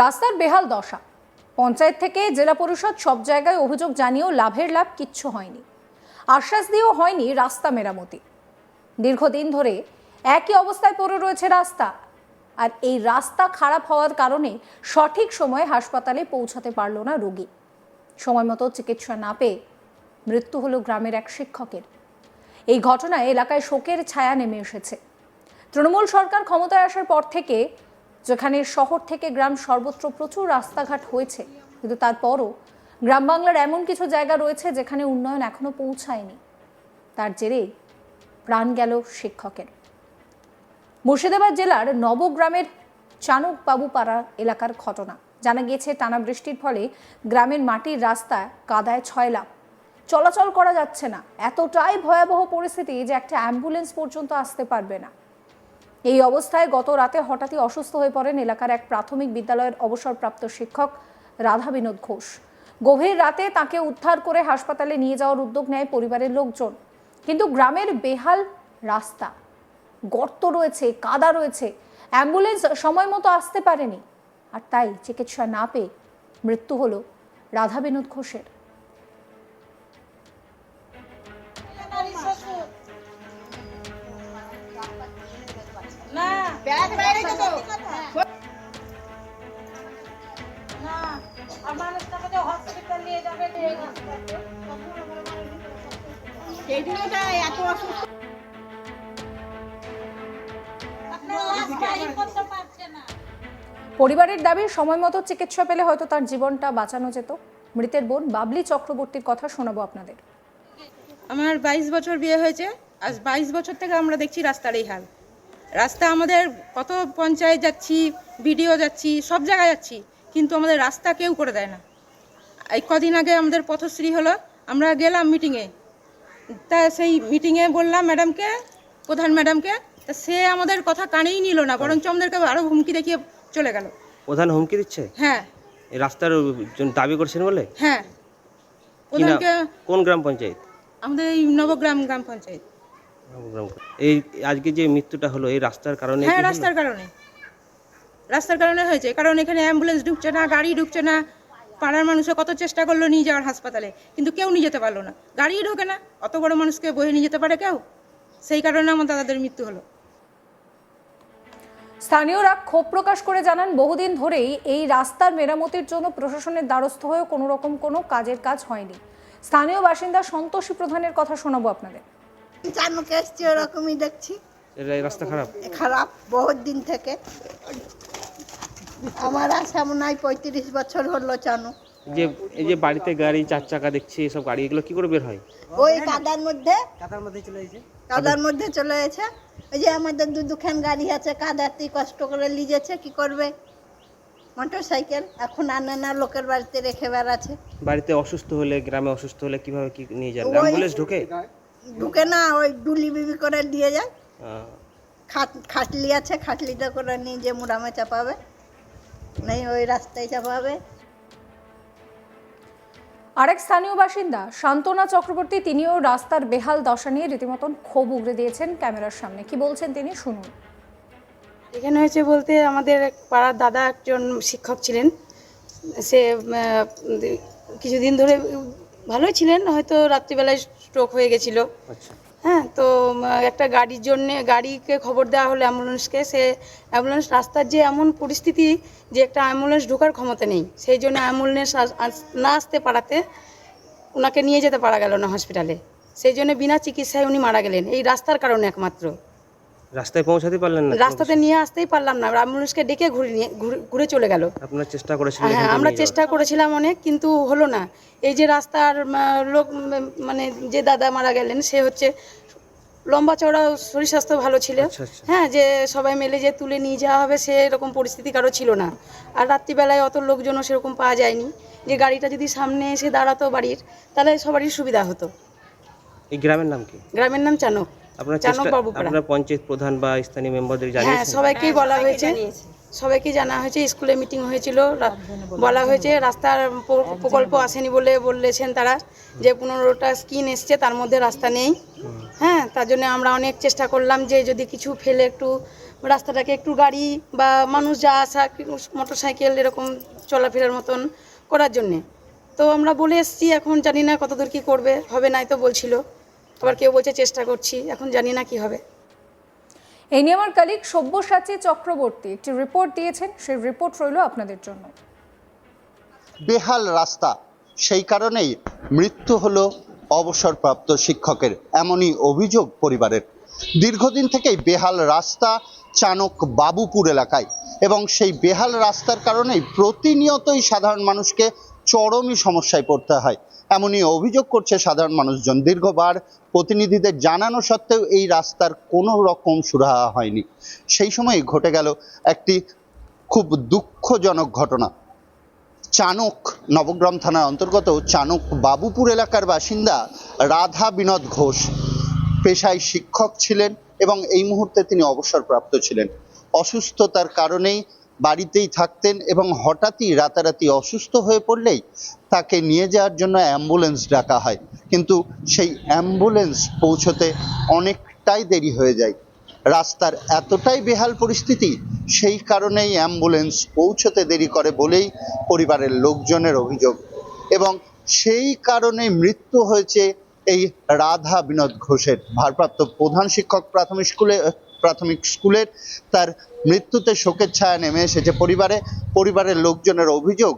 রাস্তার বেহাল দশা। পঞ্চায়েত থেকে জেলা পরিষদ সব জায়গায় অভিযোগ জানিয়েও লাভের লাভ কিচ্ছু হয়নি। আশ্বাস দিয়েও হয়নি রাস্তা মেরামতি। দীর্ঘদিন ধরে একই অবস্থায় পড়ে রয়েছে রাস্তা। আর এই রাস্তা খারাপ হওয়ার কারণে সঠিক সময়ে হাসপাতালে পৌঁছাতে পারল না রোগী। সময় মতো চিকিৎসা না পেয়ে মৃত্যু হলো গ্রামের এক শিক্ষকের। এই ঘটনায় এলাকায় শোকের ছায়া নেমে এসেছে। তৃণমূল সরকার ক্ষমতায় আসার পর থেকে যেখানে শহর থেকে গ্রাম সর্বত্র প্রচুর রাস্তাঘাট হয়েছে। কিন্তু তারপরও গ্রাম বাংলার এমন কিছু জায়গা রয়েছে যেখানে উন্নয়ন এখনও পৌঁছায়নি। তার জেরে প্রাণ গেল শিক্ষকের। মুর্শিদাবাদ জেলার নবগ্রামের চানক বাবুপাড়া এলাকার ঘটনা। জানা গিয়েছে, টানা বৃষ্টির ফলে গ্রামের মাটির রাস্তা কাদায় ছয়লাভ চলাচল করা যাচ্ছে না। এতটাই ভয়াবহ পরিস্থিতি যে একটা অ্যাম্বুলেন্স পর্যন্ত আসতে পারবে না। এই অবস্থায় গত রাতে হঠাৎই অসুস্থ হয়ে পড়েন এলাকার এক প্রাথমিক বিদ্যালয়ের অবসরপ্রাপ্ত শিক্ষক রাধা বিনোদ ঘোষ। গভীর রাতে তাকে উদ্ধার করে হাসপাতালে নিয়ে যাওয়ার উদ্যোগ নেয় পরিবারের লোকজন। কিন্তু গ্রামের বেহাল রাস্তা, গর্ত রয়েছে, কাদা রয়েছে, অ্যাম্বুলেন্স সময় মতো আসতে পারেনি। আর তাই চিকিৎসা না পেয়ে মৃত্যু হলো রাধা বিনোদ ঘোষের। সেই এত অসুস্থ। পরিবারের দাবি সময় মতো চিকিৎসা পেলে হয়তো তার জীবনটা বাঁচানো যেত। মৃতের বোন বাবলি চক্রবর্তীর কথা শোনাবো আপনাদের। আমার বাইশ বছর বিয়ে হয়েছে। আজ বাইশ বছর থেকে আমরা দেখছি রাস্তার এই হাল। রাস্তা আমাদের কত পঞ্চায়েত যাচ্ছি বিডিও যাচ্ছি সব জায়গায় যাচ্ছি কিন্তু আমাদের রাস্তা কেউ করে দেয় না। এই কদিন আগে আমাদের পথশ্রী হলো আমরা গেলাম মিটিংয়ে তা সেই মিটিংয়ে বললাম ম্যাডামকে প্রধান ম্যাডামকে তা সে আমাদের কথা কানেই নিল না বরঞ্চ আমাদেরকে আরও হুমকি দেখিয়ে চলে গেল। প্রধান হুমকি দিচ্ছে? হ্যাঁ। এই রাস্তার দাবি করছেন বলে? হ্যাঁ? প্রধানকে কোন গ্রাম পঞ্চায়েত? আমাদের এই নবগ্রাম গ্রাম পঞ্চায়েত। এই আজকে যে মৃত্যুটা হলো এই রাস্তার কারণে হ্যাঁ রাস্তার কারণে। রাস্তার কারণে হয়েছে কারণ এখানে অ্যাম্বুলেন্স ঢুকছে না গাড়ি ঢুকছে না। পাড়ার মানুষে কত চেষ্টা করল নিয়ে যাওয়ার হাসপাতালে কিন্তু কেউ নিয়ে যেতে পারল না। গাড়িই ঢোকে না অত বড় মানুষকে বয়ে নিয়ে যেতে পারে কেউ? সেই কারণে আমার দাদাদের মৃত্যু হলো। স্থানীয়রা ক্ষোভ প্রকাশ করে জানান বহুদিন ধরেই এই রাস্তার মেরামতির জন্য প্রশাসনের দ্বারস্থ হয়েও কোনো রকম কোনো কাজের কাজ হয়নি। স্থানীয় বাসিন্দা সন্তোষী প্রধানের কথা শোনাবো আপনাদের। চানুকে এসছি ওরকমই দেখছি। রাস্তা খারাপ? খারাপ বহুত দিন থেকে। আমার আশা মনে হয় পঁয়ত্রিশ বছর হলো চানু যে এই যে বাড়িতে গাড়ি চার চাকা দেখছি এসব গাড়ি এগুলো কি করে বের হয়? ওই কাদার মধ্যে। কাদার মধ্যে চলে গেছে ওই যে আমাদের দু দুখান গাড়ি আছে কাদাতে কষ্ট করে লিজেছে কি করবে? মোটর সাইকেল এখন আনে না লোকের বাড়িতে রেখে বেড়াচ্ছে। বাড়িতে অসুস্থ হলে গ্রামে অসুস্থ হলে কীভাবে কি নিয়ে যান ওই- অ্যাম্বুলেন্স ঢোকে? ঢুকে না ওই ডুলি বিবি করে দিয়ে যায়। খাট খাটলি আছে খাটলিটা করে নিয়ে যে মুড়ামে চাপাবে। নেই ওই রাস্তায় চাপাবে। আরেক স্থানীয় বাসিন্দা শান্তনা চক্রবর্তী তিনিও রাস্তার বেহাল দশা নিয়ে রীতিমতন ক্ষোভ উগড়ে দিয়েছেন ক্যামেরার সামনে। কি বলছেন তিনি? শুনুন। এখানে হয়েছে বলতে আমাদের এক পাড়ার দাদা একজন শিক্ষক ছিলেন। সে কিছুদিন ধরে ভালোই ছিলেন হয়তো রাত্রিবেলায় স্ট্রোক হয়ে গেছিল। আচ্ছা। হ্যাঁ তো একটা গাড়ির জন্য গাড়িকে খবর দেওয়া হলো অ্যাম্বুলেন্সকে। সে অ্যাম্বুলেন্স রাস্তার যে এমন পরিস্থিতি যে একটা অ্যাম্বুলেন্স ঢোকার ক্ষমতা নেই সেই জন্য অ্যাম্বুলেন্স না আসতে পারাতে ওনাকে নিয়ে যেতে পারা গেল না হসপিটালে সেই জন্য বিনা চিকিৎসায় উনি মারা গেলেন। এই রাস্তার কারণে একমাত্র। রাস্তায় পৌঁছাতে পারলেন না রাস্তাতে নিয়ে আসতেই পারলাম না। অ্যাম্বুলেন্সকে ডেকে ঘুরে নিয়ে ঘুরে- ঘুরে চলে গেল। আপনারা চেষ্টা করেছিলেন হ্যাঁ আমরা চেষ্টা করেছিলাম অনেক কিন্তু হলো না। এই যে রাস্তার লোক মানে যে দাদা মারা গেলেন সে হচ্ছে লম্বা চওড়া শরীর স্বাস্থ্য ভালো ছিল। আচ্ছা, আচ্ছা। হ্যাঁ যে সবাই মিলে যে তুলে নিয়ে যাওয়া হবে সে এরকম পরিস্থিতি কারও ছিল না। আর রাত্রিবেলায় অত লোকজনও সেরকম পাওয়া যায়নি। যে গাড়িটা যদি সামনে এসে দাঁড়াতো বাড়ির তাহলে সবারই সুবিধা হতো। এই গ্রামের নাম কি? গ্রামের নাম চানক। আপনারা চেষ্টা। আপনারা পঞ্চায়েত প্রধান বা স্থানীয় মেম্বারদের হ্যাঁ জানিয়েছেন। সবাইকেই বলা হয়েছে। সবাইকে জানা হয়েছে স্কুলে মিটিং হয়েছিল। বলা। হয়েছে রাস্তার প্রকল্প আসেনি বলে বলেছেন তারা যে পনেরোটা স্কিন এসছে তার মধ্যে রাস্তা নেই। হ্যাঁ তার জন্য আমরা অনেক চেষ্টা করলাম যে যদি কিছু ফেলে একটু রাস্তাটাকে একটু গাড়ি বা মানুষ যা আসা মোটর সাইকেল এরকম চলাফেরার মতন করার জন্যে। তো আমরা বলে এসেছি এখন জানি না কতদূর কী করবে হবে নাই তো বলছিল। আবার কেউ বলছে চেষ্টা করছি এখন জানি না কি হবে। এই নিয়ে আমার কালিক সব্যসাচী চক্রবর্তী একটি রিপোর্ট দিয়েছেন সেই রিপোর্ট রইল আপনাদের জন্য। বেহাল রাস্তা সেই কারণেই মৃত্যু হলো অবসরপ্রাপ্ত শিক্ষকের এমনই অভিযোগ পরিবারের। দীর্ঘদিন থেকেই বেহাল রাস্তা চানক বাবুপুর এলাকায় এবং সেই বেহাল রাস্তার কারণেই প্রতিনিয়তই সাধারণ মানুষকে চরমই সমস্যায় পড়তে হয়। এমনই অভিযোগ করছে সাধারণ মানুষজন। দীর্ঘবার প্রতিনিধিদের জানানো সত্ত্বেও এই রাস্তার কোনো রকম সুরাহা হয়নি। সেই সময় ঘটে গেল একটি খুব দুঃখজনক ঘটনা। চানক নবগ্রাম থানার অন্তর্গত চানক বাবুপুর এলাকার বাসিন্দা রাধা বিনোদ ঘোষ পেশায় শিক্ষক ছিলেন এবং এই মুহূর্তে তিনি অবসরপ্রাপ্ত ছিলেন। অসুস্থতার কারণেই বাড়িতেই থাকতেন এবং হঠাৎই রাতারাতি অসুস্থ হয়ে পড়লেই তাকে নিয়ে যাওয়ার জন্য অ্যাম্বুলেন্স ডাকা হয়। কিন্তু সেই অ্যাম্বুলেন্স পৌঁছতে অনেকটাই দেরি হয়ে যায়। রাস্তার এতটাই বেহাল পরিস্থিতি, সেই কারণেই অ্যাম্বুলেন্স পৌঁছতে দেরি করে বলেই পরিবারের লোকজনের অভিযোগ এবং সেই কারণে মৃত্যু হয়েছে এই রাধা বিনোদ ঘোষের ভারপ্রাপ্ত প্রধান শিক্ষক প্রাথমিক স্কুলে প্রাথমিক স্কুলের, তার মৃত্যুতে শোকের ছায়া নেমে এসেছে পরিবারে। পরিবারের লোকজনের অভিযোগ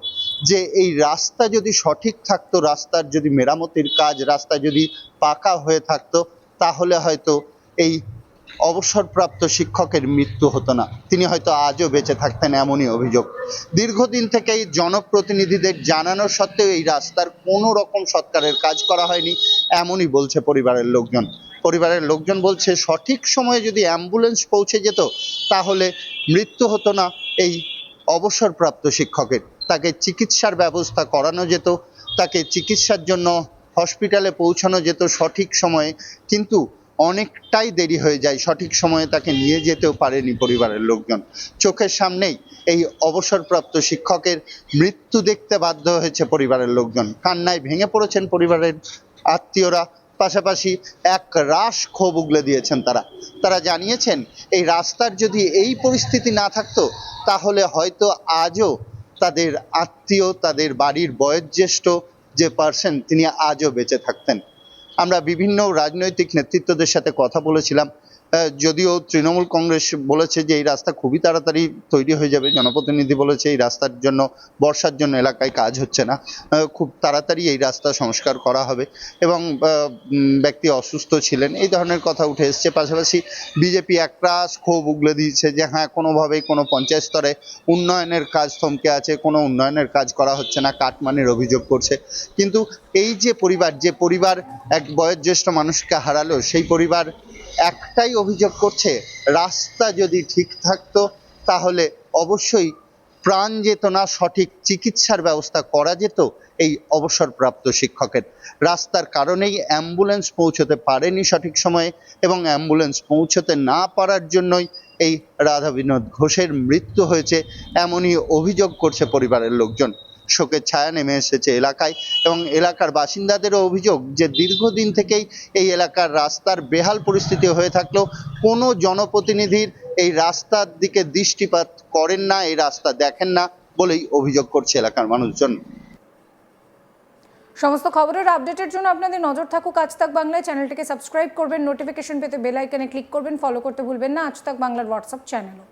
যে এই রাস্তা যদি সঠিক থাকতো, রাস্তার যদি মেরামতির কাজ, রাস্তা যদি পাকা হয়ে থাকতো, তাহলে হয়তো এই অবসরপ্রাপ্ত শিক্ষকের মৃত্যু হতো না। তিনি হয়তো আজও বেঁচে থাকতেন এমনই অভিযোগ। দীর্ঘদিন থেকেই জনপ্রতিনিধিদের জানানো সত্ত্বেও এই রাস্তার কোনো রকম সৎকারের কাজ করা হয়নি, এমনই বলছে পরিবারের লোকজন। পরিবারের লোকজন বলছে, সঠিক সময়ে যদি অ্যাম্বুলেন্স পৌঁছে যেত, তাহলে মৃত্যু হতো না। এই অবসরপ্রাপ্ত শিক্ষকের তাকে চিকিৎসার ব্যবস্থা করানো যেত, তাকে চিকিৎসার জন্য হসপিটালে পৌঁছানো যেত সঠিক সময়ে, কিন্তু অনেকটাই দেরি হয়ে যায়, সঠিক সময়ে তাকে নিয়ে যেতেও পারেনি পরিবারের লোকজন। চোখের সামনেই এই অবসরপ্রাপ্ত শিক্ষকের মৃত্যু দেখতে বাধ্য হয়েছে পরিবারের লোকজন। কান্নায় ভেঙে পড়েছেন পরিবারের আত্মীয়রা। পাশাপাশি এক রাশ ক্ষোভ উগলে দিয়েছেন তারা। তারা জানিয়েছেন, এই রাস্তার যদি এই পরিস্থিতি না থাকতো, তাহলে হয়তো আজও তাদের আত্মীয়, তাদের বাড়ির বয়োজ্যেষ্ঠ যে পার্সন তিনি আজও বেঁচে থাকতেন। আমরা বিভিন্ন রাজনৈতিক নেতৃত্বদের সাথে কথা বলেছিলাম। যদিও তৃণমূল কংগ্রেস বলেছে যে এই রাস্তা খুবই তাড়াতাড়ি তৈরি হয়ে যাবে, জনপ্রতিনিধি বলেছে এই রাস্তার জন্য, বর্ষার জন্য এলাকায় কাজ হচ্ছে না। খুব তাড়াতাড়ি এই রাস্তা সংস্কার করা হবে এবং ব্যক্তি অসুস্থ ছিলেন, এই ধরনের কথা উঠে এসছে। পাশাপাশি বিজেপি একরাশ ক্ষোভ উগলে দিয়েছে যে হ্যাঁ কোনোভাবেই কোনো পঞ্চায়েত স্তরে উন্নয়নের কাজ থমকে আছে, কোনো উন্নয়নের কাজ করা হচ্ছে না, কাটমানির অভিযোগ করছে। কিন্তু এই যে পরিবার যে পরিবার এক বয়োজ্যেষ্ঠ মানুষকে হারালো, সেই পরিবার একটাই অভিযোগ করছে, রাস্তা যদি ঠিক থাকতো, তাহলে অবশ্যই প্রাণ যেত না, সঠিক চিকিৎসার ব্যবস্থা করা যেত এই অবসরপ্রাপ্ত শিক্ষকের। রাস্তার কারণেই অ্যাম্বুলেন্স পৌঁছতে পারেনি সঠিক সময়ে এবং অ্যাম্বুলেন্স পৌঁছতে না পারার জন্যই এই রাধা বিনোদ ঘোষের মৃত্যু হয়েছে, এমনই অভিযোগ করছে পরিবারের লোকজন। শোকের ছায়া নেমে এসেছে এলাকায় এবং এলাকার বাসিন্দাদেরও অভিযোগ যে দীর্ঘদিন থেকেই এই এলাকার রাস্তার বেহাল পরিস্থিতি হয়ে থাকলেও কোনো জনপ্রতিনিধির এই রাস্তার দিকে দৃষ্টিপাত করেন না, এই রাস্তা দেখেন না বলেই অভিযোগ করছে এলাকার মানুষজন। সমস্ত খবরের আপডেটের জন্য আপনাদের নজর থাকুক আজ তাক বাংলায়। চ্যানেলটিকে সাবস্ক্রাইব করবেন, নোটিফিকেশন পেতে বেল আইকনে ক্লিক করবেন, ফলো করতে ভুলবেন না। আজ তাক বাংলার হোয়াটসঅ্যাপ চ্যানেলও।